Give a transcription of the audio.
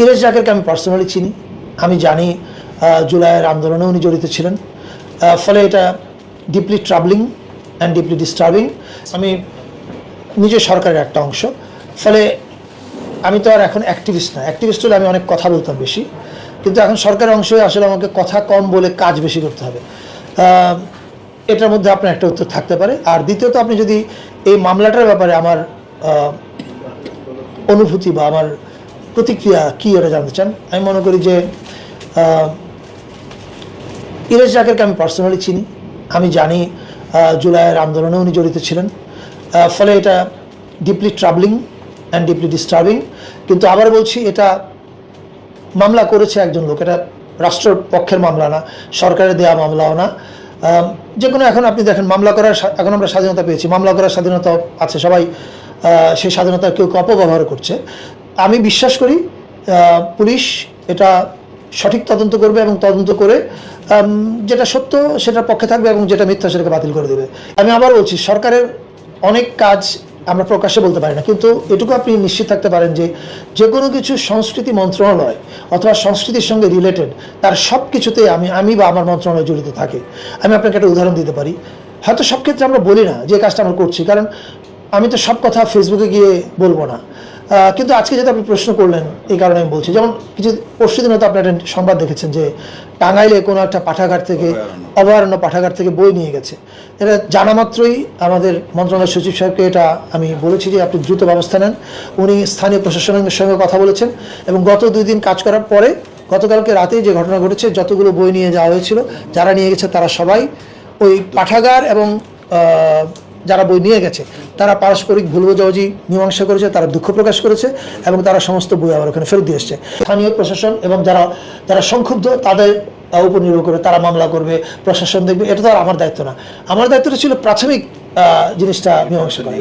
Erase জাকেরকে আমি personally চিনি। আমি জানি জুলাইয়ের আন্দোলনে উনি জড়িত ছিলেন। ফলে এটা deeply troubling and deeply disturbing আমি নিজে সরকারের একটা অংশ। ফলে আমি তো আর এখন অ্যাক্টিভিস্ট না। অ্যাক্টিভিস্ট হলে আমি অনেক কথা বলতাম বেশি। কিন্তু এখন সরকারের অংশ আসলে আমাকে কথা কম বলে কাজ বেশি করতে হবে। এটার মধ্যে আপনার একটা উত্তর থাকতে পারে। আর দ্বিতীয়ত, আপনি যদি এই মামলাটার ব্যাপারে আমার অনুভূতি বা আমার প্রতিক্রিয়া কী এটা জানতে চান? আমি মনে করি যে ইরেশ জাকেরকে আমি পার্সোনালি চিনি। আমি জানি জুলাইয়ের আন্দোলনে উনি জড়িত ছিলেন। ফলে এটা deeply troubling and deeply disturbing কিন্তু আবার বলছি, এটা মামলা করেছে একজন লোক। এটা রাষ্ট্র পক্ষের মামলা না, সরকারের দেওয়া মামলাও না। যে কোনো এখন আপনি দেখেন, মামলা করার এখন আমরা স্বাধীনতা পেয়েছি। মামলা করার স্বাধীনতা আছে সবাই। সেই স্বাধীনতা কেউ কেউ অপব্যবহার করছে। আমি বিশ্বাস করি পুলিশ এটা সঠিক তদন্ত করবে এবং তদন্ত করে যেটা সত্য সেটার পক্ষে থাকবে এবং যেটা মিথ্যা সেটাকে বাতিল করে দেবে। আমি আবার বলছি, সরকারের অনেক কাজ আমরা প্রকাশ্যে বলতে পারি না, কিন্তু এটুকু আপনি নিশ্চিত থাকতে পারেন যে যে কোনো কিছু সংস্কৃতি মন্ত্রণালয় অথবা সংস্কৃতির সঙ্গে রিলেটেড তার সব কিছুতে আমি আমি বা আমার মন্ত্রণালয় জড়িত থাকে। আমি আপনাকে একটা উদাহরণ দিতে পারি। হয়তো সব ক্ষেত্রে আমরা বলি না যে কাজটা আমরা করছি, কারণ আমি তো সব কথা ফেসবুকে গিয়ে বলব না। কিন্তু আজকে যেটা আপনি প্রশ্ন করলেন এই কারণে আমি বলছি। যেমন কিছু পরশু দিন হয়তো আপনি একটা সংবাদ দেখেছেন যে টাঙ্গাইলে কোনো একটা পাঠাগার থেকে অভয়ারণ্য। পাঠাগার থেকে বই নিয়ে গেছে। এটা জানা মাত্রই আমাদের মন্ত্রণালয় সচিব সাহেবকে এটা আমি বলেছি যে আপনি দ্রুত ব্যবস্থা নেন। উনি স্থানীয় প্রশাসনের সঙ্গে কথা বলেছেন এবং গত দুই দিন কাজ করার পরে গতকালকে রাতেই যে ঘটনা ঘটেছে যতগুলো বই নিয়ে যাওয়া হয়েছিল যারা নিয়ে গেছে তারা সবাই ওই পাঠাগার এবং যারা বই নিয়ে গেছে, তারা পারস্পরিক ভুল বোঝাবুঝি মীমাংসা করেছে, তারা দুঃখ প্রকাশ করেছে এবং তারা সমস্ত বই আবার ওখানে ফেরত দিয়ে এসছে। স্থানীয় প্রশাসন এবং যারা যারা সংক্ষুব্ধ, তাদের উপর নির্ভর করে তারা মামলা করবে, প্রশাসন দেখবে, এটা তো আর আমার দায়িত্ব না। আমার দায়িত্বটা ছিল প্রাথমিক জিনিসটা মীমাংসা করা